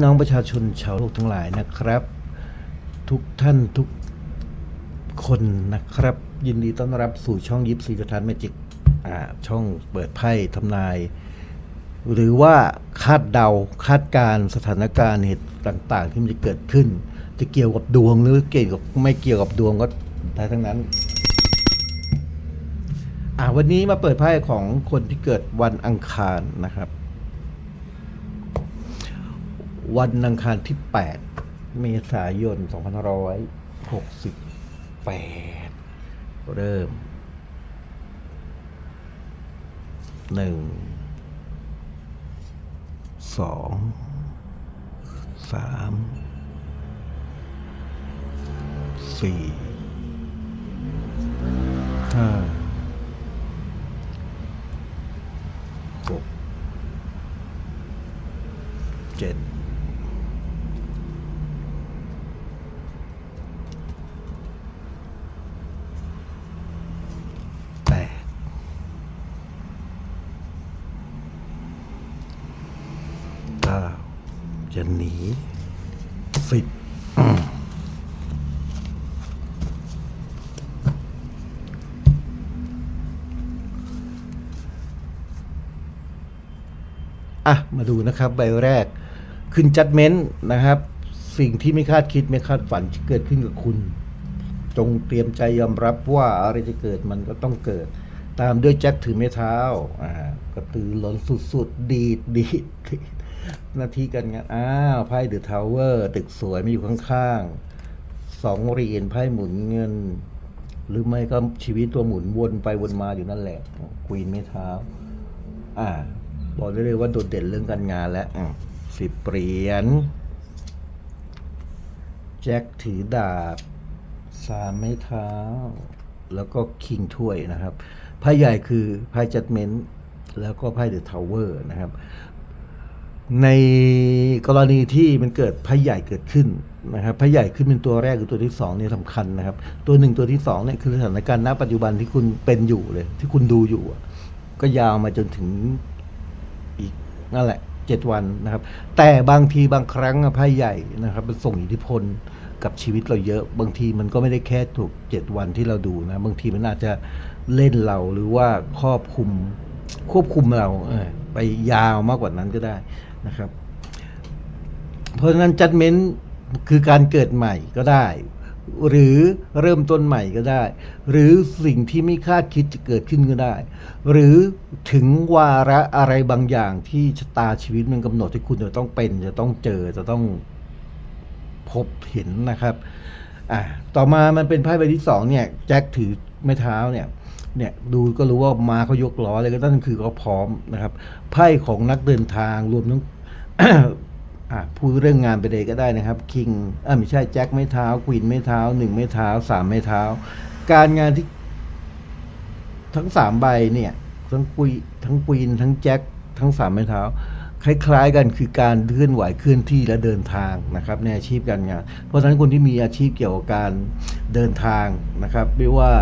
พี่น้องประชาชนชาวโลกทั้งหลายนะครับ ทุกท่านทุกคนนะครับ ยินดีต้อนรับสู่ช่องยิปซีสถานเมจิกอ่าช่องเปิดไพ่ทำนาย หรือว่าคาดเดาคาดการสถานการณ์เหตุต่าง ๆ ที่มันจะเกิดขึ้น จะเกี่ยวกับดวงหรือเกี่ยวกับไม่เกี่ยวกับดวงก็ได้ทั้งนั้นอ่าวันนี้มาเปิดไพ่ของคนที่เกิดวันอังคารนะครับ วันอังคารที่ 8 เมษายน 2568 เริ่มหนึ่งสองสามสี่ห้าหกเจ็ด แปด เก้า จะหนีสิบอะ มาดูนะครับใบแรก ขึ้นจัดเม้นต์นะครับ สิ่งที่ไม่คาดคิดไม่คาดฝันจะเกิดขึ้นกับคุณ จงเตรียมใจยอมรับว่าอะไรจะเกิดมันก็ต้องเกิด ตามด้วยแจ็คถือไม้เท้าอ่ากระตือร้นสุดๆ ดีดดีดดด หน้าที่การงานอ้าวไพ่เดอะทาวเวอร์ตึกสวยมาอยู่ข้างๆสองเหรียญไพ่หมุนเงิน หรือไม่ก็ชีวิตตัวหมุนวนไปวนมาอยู่นั่นแหละควีนไม้เท้า อ่า บอกได้เลยว่าโดดเด่นเรื่องการงานแล้วอะสิบเหรียญแจ็คถือดาบสามไม้เท้า แล้วก็คิงถ้วยนะครับไพ่ใหญ่คือไพ่จัดเมนต์แล้วก็ไพ่เดอะทาวเวอร์นะครับ ในกรณีที่มันเกิดพ่ใหญ่เกิดขึ้นนะครับพ่ใหญ่ขึ้นเป็นตัวแรกหรือตัวที่สองเนี่ยสำคัญนะครับ ตัวหนึ่งตัวที่สองเนี่ยคือสถานการณ์ณปัจจุบันที่คุณเป็นอยู่เลย ที่คุณดูอยู่ ก็ยาวมาจนถึงอีกนั่นแหละเจ็ดวันนะครับ แต่บางทีบางครั้งอะไพ่ใหญ่นะครับมันส่งอิทธิพลกับชีวิตเราเยอะบางทีมันก็ไม่ได้แค่ถูกเจ็ดวันที่เราดูนะบางทีมันอาจจะเล่นเราหรือว่าครอบคุมควบคุมเราไปยาวมากกว่านั้นก็ได้ นะครับ เพราะฉะนั้นจัดเม้นต์คือการเกิดใหม่ก็ได้ หรือเริ่มต้นใหม่ก็ได้ หรือสิ่งที่ไม่คาดคิดจะเกิดขึ้นก็ได้ หรือถึงวาระอะไรบางอย่างที่ชะตาชีวิตมันกำหนดที่คุณจะต้องเป็น จะต้องเจอจะต้องพบเห็นนะครับ อะต่อมามันเป็นไพ่ใบที่สองเนี่ยแจ็คถือไม้เท้าเนี่ย เนี่ยดูก็รู้ว่ามาเขายกล้อเลยก็นั่นคือเขาพร้อมนะครับไพ่ของนักเดินทางรวมทั้งพูดเรื่องงานไปเลยก็ได้นะครับคิงอ่าไม่ใช่แจ็คไม่เท้าควีนไม่เท้าหนึ่งไม่เท้าสามไม่เท้า การงานที่ทั้งสามใบเนี่ย ทั้งคุยทั้งควีนทั้งแจ็คทั้งสามไม้เท้า คล้าย ๆ กันคือการเคลื่อนไหวเคลื่อนที่และเดินทางนะครับในอาชีพการงาน เพราะฉะนั้นคนที่มีอาชีพเกี่ยวกับการเดินทางนะครับไม่ว่า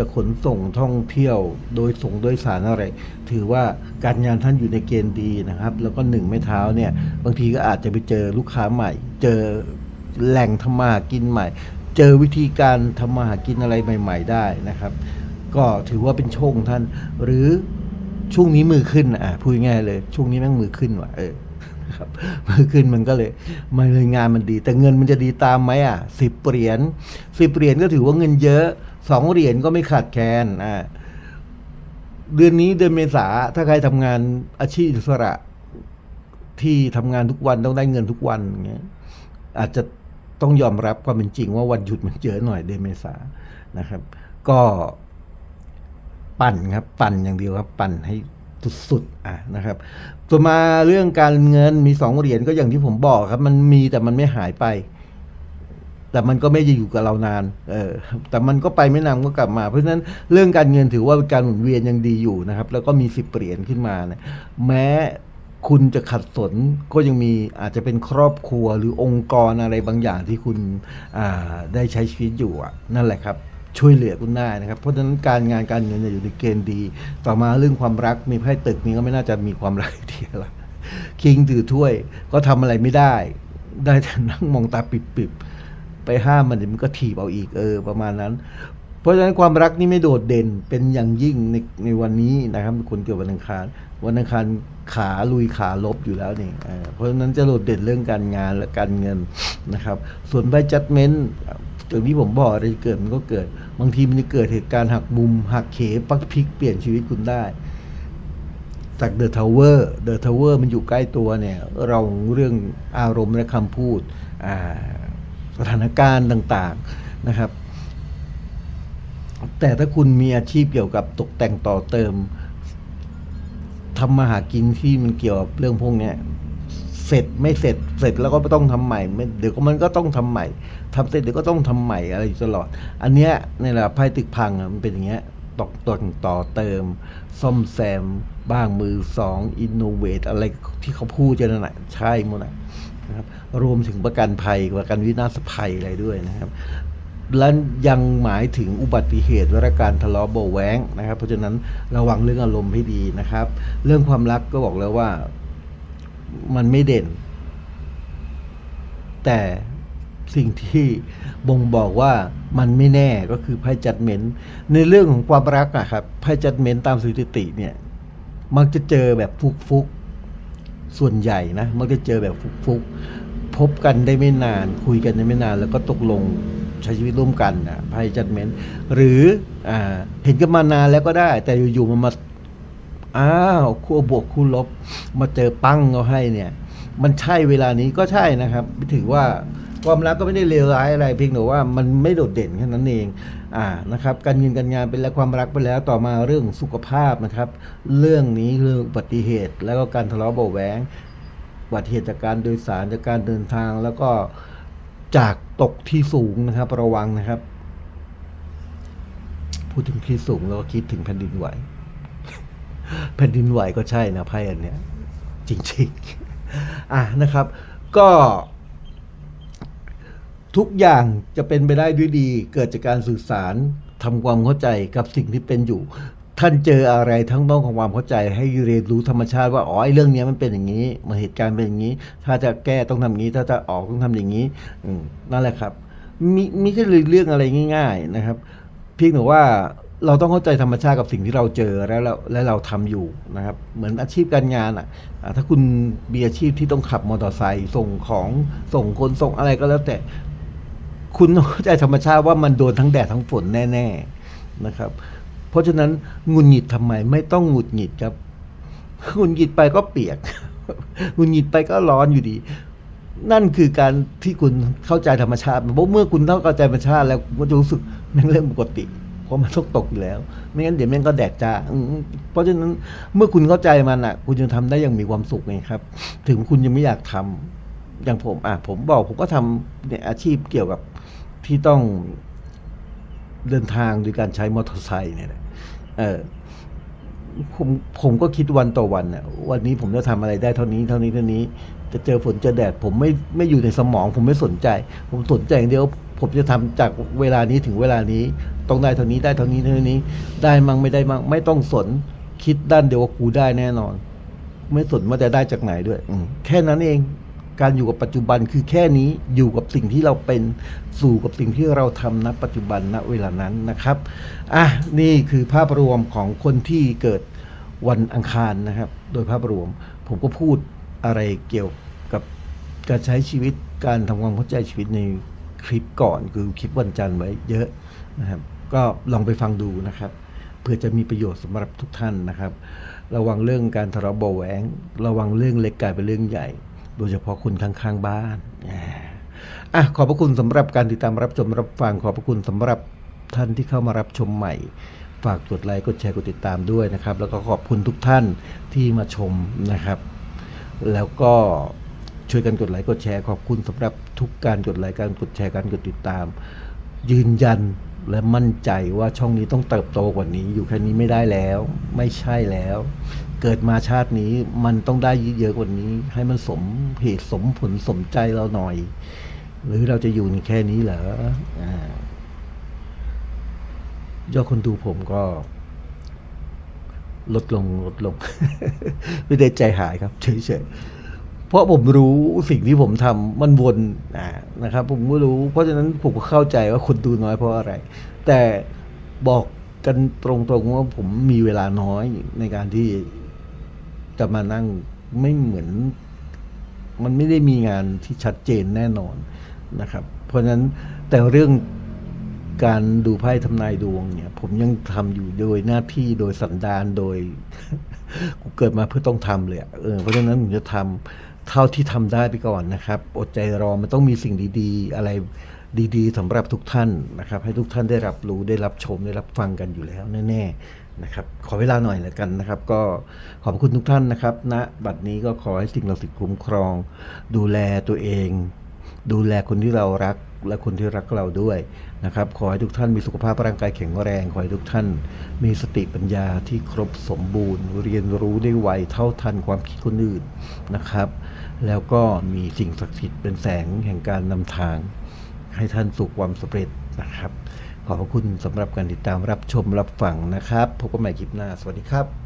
จะขนส่งท่องเที่ยวโดยส่งโดยสารอะไร ถือว่าการงานท่านอยู่ในเกณฑ์ดีนะครับ แล้วก็หนึ่งไม้เท้าเนี่ยบางทีก็อาจจะไปเจอลูกค้าใหม่ เจอแหล่งทำมาหากินใหม่ เจอวิธีการทำมาหากินอะไรใหม่ ๆ ได้นะครับ ก็ถือว่าเป็นโชคท่าน หรือช่วงนี้มือขึ้นอะพูดง่ายเลย ช่วงนี้แม่งมือขึ้นว่ะเออครับมือขึ้นมันก็เลยมันเลยงานมันดี แต่เงินมันจะดีตามไหมอะสิบเหรียญสิบเหรียญก็ถือว่าเงินเยอะ สองเหรียญก็ไม่ขาดแคลนอ่าเดือนนี้เดือนเมษาถ้าใครทำงานอาชีพอิสระ ที่ทำงานทุกวันต้องได้เงินทุกวันอย่างเงี้ยอาจจะต้องยอมรับความเป็นจริงว่าวันหยุดมันเยอะหน่อยเดือนเมษานะครับ ก็ปั่นครับ ปั่นอย่างเดียวครับ ปั่นให้สุดๆอะนะครับต่อมาเรื่องการเงินมีสองเหรียญก็อย่างที่ผมบอกครับ มันมีแต่มันไม่หายไป แต่มันก็ไม่จะอยู่กับเรานาน เออ แต่มันก็ไปไม่นานก็กลับมา เพราะฉะนั้นเรื่องการเงินถือว่าการหมุนเวียนยังดีอยู่นะครับ แล้วก็มีสิบเหรียญขึ้นมาเนี่ยแม้คุณจะขัดสนก็ยังมีอาจจะเป็นครอบครัวหรือองค์กรอะไรบางอย่างที่คุณอ่าได้ใช้ชีวิตอยู่นั่นแหละครับ ช่วยเหลือคุณได้นะครับ เพราะฉะนั้นการงานการเงินอยู่ในเกณฑ์ดี ต่อมาเรื่องความรักมีไพ่ตึกนี้ก็ไม่น่าจะมีความรักทีละคิงถือถ้วยก็ทำอะไรไม่ได้ ได้แต่นั่งมองตาปิบๆ ไปห้ามมันเดี๋ยวมันก็ถีบเอาอีกเออประมาณนั้น เพราะฉะนั้นความรักนี่ไม่โดดเด่นเป็นอย่างยิ่งในในวันนี้นะครับคนเกิดวันอังคาร วันอังคารขาลุยขาลบอยู่แล้วนี่เเพราะฉะนั้นจะโดดเด่นเรื่องการงานและการเงินนะครับ ส่วนใบจัดเมนต์อย่างที่ผมบอกอะไรจะเกิดมันก็เกิด บางทีมันจะเกิดเหตุการณ์หักมุม หักเขปักพลิกเปลี่ยนชีวิตคุณได้จากเดอะทาวเวอร์เดอะทาวเวอร์มันอยู่ใกล้ตัวเนี่ย เราเรื่องอารมณ์และคำพูดอ่า สถานการณ์ต่างๆนะครับ แต่ถ้าคุณมีอาชีพเกี่ยวกับตกแต่งต่อเติมทำมาหากินที่มันเกี่ยวกับเรื่องพวกนี้เสร็จไม่เสร็จเสร็จแล้วก็ต้องทำใหม่เดี๋ยวก็มันก็ต้องทำใหม่ทำเสร็จเดี๋ยวก็ต้องทำใหม่อะไรอยู่ตลอด อันเนี้ยนี่แหละไพ่ตึกพังอะมันเป็นอย่างเงี้ยตกต่อต่อเติม ซ่อมแซม บ้างมือสองอินโนเวทอะไรที่เขาพูดกันนั่นแหละใช่หมดนะ นะครับรวมถึงประกันภัยประกันวินาศภัยอะไรด้วยนะครับและยังหมายถึงอุบัติเหตุและการทะเลาะเบาะแว้งนะครับ เพราะฉะนั้นระวังเรื่องอารมณ์ให้ดีนะครับ เรื่องความรักก็บอกแล้วว่ามันไม่เด่น แต่สิ่งที่บ่งบอกว่ามันไม่แน่ก็คือไพ่จัดเมนในเรื่องของความรักอะครับไพ่จัดเมนต์ตามสถิติเนี่ย มักจะเจอแบบฟุกๆ ส่วนใหญ่นะมักจะเจอแบบฟุกๆ พบกันได้ไม่นาน คุยกันได้ไม่นาน แล้วก็ตกลงใช้ชีวิตร่วมกันนะภายจัดเมนหรืออ่าเห็นกันมานานแล้วก็ได้ แต่อยู่ๆมันมาอ้าวคู่บวกคู่ลบ มาเจอปั้งเขาให้เนี่ย มันใช่เวลานี้ก็ใช่นะครับถือว่า ความรักก็ไม่ได้เลวร้ายอะไรเพียงแต่ว่ามันไม่โดดเด่นแค่นั้นเองอ่านะครับการเงินการงานเป็นแล้วความรักไปแล้วต่อมาเรื่องสุขภาพนะครับ เรื่องนี้เรื่องอุบัติเหตุ แล้วก็การทะเลาะเบาะแว้งอุบัติเหตุจากการโดยสารจากการเดินทาง แล้วก็จากตกที่สูงนะครับ ระวังนะครับ พูดถึงที่สูงเราก็คิดถึงแผ่นดินไหว แผ่นดินไหวก็ใช่นะไพ่อันเนี้ยจริงๆอะนะครับ ก็ ทุกอย่างจะเป็นไปได้ด้วยดี เกิดจากการสื่อสารทำความเข้าใจกับสิ่งที่เป็นอยู่ ท่านเจออะไรทั้งต้องของความเข้าใจ ให้เรียนรู้ธรรมชาติว่าอ๋อไอ้เรื่องนี้มันเป็นอย่างนี้มันเหตุการณ์เป็นอย่างนี้ ถ้าจะแก้ต้องทำอย่างนี้ ถ้าจะออกต้องทำอย่างนี้อืมนั่นแหละครับมิไม่ใช่เรื่องอะไรง่าย ๆนะครับ เพียงแต่ว่าเราต้องเข้าใจธรรมชาติกับสิ่งที่เราเจอแล้วเราและเราทำอยู่นะครับ เหมือนอาชีพการงานอะ ถ้าคุณมีอาชีพที่ต้องขับมอเตอร์ไซค์ส่งของส่งคนส่งอะไรก็แล้วแต่ คุณต้องเข้าใจธรรมชาติว่ามันโดนทั้งแดดทั้งฝนแน่ ๆนะครับ เพราะฉะนั้นหงุดหงิดทำไมไม่ต้องหงุดหงิดครับหงุดหงิดไปก็เปียกหงุดหงิดไปก็ร้อนอยู่ดี นั่นคือการที่คุณเข้าใจธรรมชาติเพราะเมื่อคุณเข้าใจธรรมชาติแล้วคุณก็จะรู้สึกแม่งเรื่องปกติเพราะมันต้องตกอยู่แล้ว ไม่งั้นเดี๋ยวม่งก็แดดจ้าเพราะฉะนั้นเมื่อคุณเข้าใจมันอะ คุณจะทำได้อย่างมีความสุขไงครับ ถึงคุณยังไม่อยากทำอย่างผมอะผมบอกผมก็ทำเนี่ยอาชีพเกี่ยวกับ ที่ต้องเดินทางโดยการใช้มอเตอร์ไซค์เนี่ยแหละเออผมผมก็คิดวันต่อวันน่ะวันนี้ผมจะทำอะไรได้เท่านี้เท่านี้เท่านี้ จะเจอฝนเจอแดด ผมไม่ไม่อยู่ในสมอง ผมไม่สนใจ ผมสนใจอย่างเดียว ผมจะทำจากเวลานี้ถึงเวลานี้ ต้องได้เท่านี้ได้เท่านี้เท่านี้ ได้มั่งไม่ได้มั่งไม่ต้องสนคิดด้านเดียวว่ากูได้แน่นอน ไม่สนว่าจะได้จากไหนด้วยอืแค่นั้นเอง การอยู่กับปัจจุบันคือแค่นี้อยู่กับสิ่งที่เราเป็นสู่กับสิ่งที่เราทำณปัจจุบันณเวลานั้นนะครับอะนี่คือภาพรวมของคนที่เกิดวันอังคารนะครับ โดยภาพรวม ผมก็พูดอะไรเกี่ยวกับการใช้ชีวิตการทำความเข้าใจชีวิตในคลิปก่อนคือคลิปวันจันทร์ไว้เยอะนะครับ ก็ลองไปฟังดูนะครับเพื่อจะมีประโยชน์สำหรับทุกท่านนะครับ ระวังเรื่องการทะเลาะเบาแหวงระวังเรื่องเล็กกลายเป็นเรื่องใหญ่ โดยเฉพาะคนข้างๆบ้านอะขอบพระคุณสำหรับการติดตามรับชมรับฟังขอบพระคุณสำหรับท่านที่เข้ามารับชมใหม่ ฝากกดไลค์กดแชร์กดติดตามด้วยนะครับ แล้วก็ขอบคุณทุกท่านที่มาชมนะครับ แล้วก็ช่วยกันกดไลค์กดแชร์ขอบคุณสำหรับทุกการกดไลค์การกดแชร์การกดติดตาม ยืนยัน และมั่นใจว่าช่องนี้ต้องเติบโตกว่านี้ อยู่แค่นี้ไม่ได้แล้ว ไม่ใช่แล้ว เกิดมาชาตินี้มันต้องได้เยอะกว่านี้ ให้มันสมเหตุสมผลสมใจเราหน่อย หรือเราจะอยู่นแค่นี้เหรออ่ายอดคนดูผมก็ ลดลงลดลง ไม่ได้ใจหายครับเฉยๆ เพราะผมรู้สิ่งที่ผมทำมันวนนะครับ ผมก็รู้ เพราะฉะนั้นผมก็เข้าใจว่าคนดูน้อยเพราะอะไร แต่บอกกันตรงๆว่าผมมีเวลาน้อยในการที่จะมานั่งไม่เหมือน มันไม่ได้มีงานที่ชัดเจนแน่นอนนะครับ เพราะฉะนั้นแต่เรื่องการดูไพ่ทำนายดวงเนี่ย ผมยังทำอยู่โดยหน้าที่โดยสันดานโดยกูเกิดมาเพื่อต้องทำเลยเออเพราะฉะนั้นผมจะทำ เท่าที่ทำได้ไปก่อนนะครับ อดใจรอมันต้องมีสิ่งดีๆ อะไรดีๆสำหรับทุกท่านนะครับ ให้ทุกท่านได้รับรู้ได้รับชมได้รับฟังกันอยู่แล้วแน่ๆนะครับ ขอเวลาหน่อยแล้วกันนะครับ ก็ขอบคุณทุกท่านนะครับณบัดนี้ก็ขอให้สิ่งเราสิ่งคุ้มครอง ดูแลตัวเอง ดูแลคนที่เรารัก และคนที่รักเราด้วยนะครับ ขอให้ทุกท่านมีสุขภาพร่างกายแข็งแรง ขอให้ทุกท่าน มีสติปัญญาที่ครบสมบูรณ์ เรียนรู้ได้ไวเท่าทันความคิดคนอื่นนะครับ แล้วก็มีสิ่งศักดิ์สิทธิ์เป็นแสงแห่งการนำทาง ให้ท่านสู่ความสำเร็จนะครับ ขอบพระคุณสำหรับการติดตามรับชมรับฟังนะครับ พบกันใหม่คลิปหน้า สวัสดีครับ